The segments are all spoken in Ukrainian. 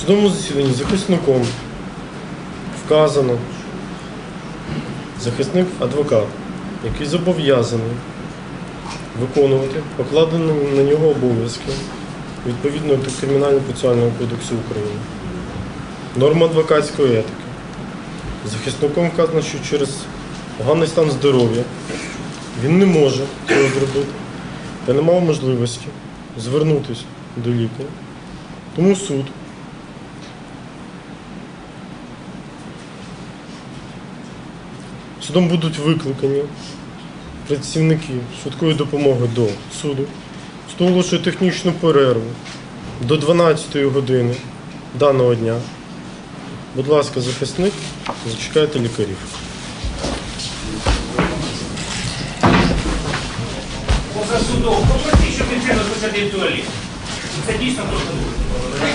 Судовому засіданні захисником вказано захисник адвокат, який зобов'язаний виконувати покладені на нього обов'язки відповідно до Кримінального процесуального кодексу України. Норма адвокатської етики. Захисником вказано, що через поганий стан здоров'я він не може цього зробити та не мав можливості звернутися до лікаря. Тому суд судом будуть викликані працівники швидкої допомоги до суду. Суд оголошує технічну перерву до 12 години даного дня. Будь ласка, захисник, зачекайте лікарів. Поза судом. Попросіть, щоб він прямо записати в туалет. Це дійсно просто буде.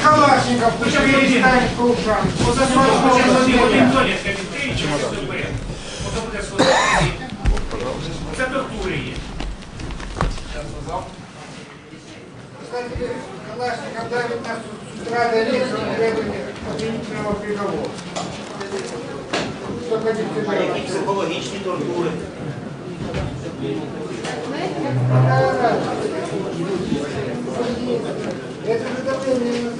Калашников, пусть перестанет по ушам. Поза судом, хоча б один один туалет, хай відкриють, чи все потім буде сходити. Це тортури є. Кстати, Калашник, когда у нас с утра до вечера требовали обвинительного приговора? Хотите психологічні тортури? Какая разница? Это же давление на.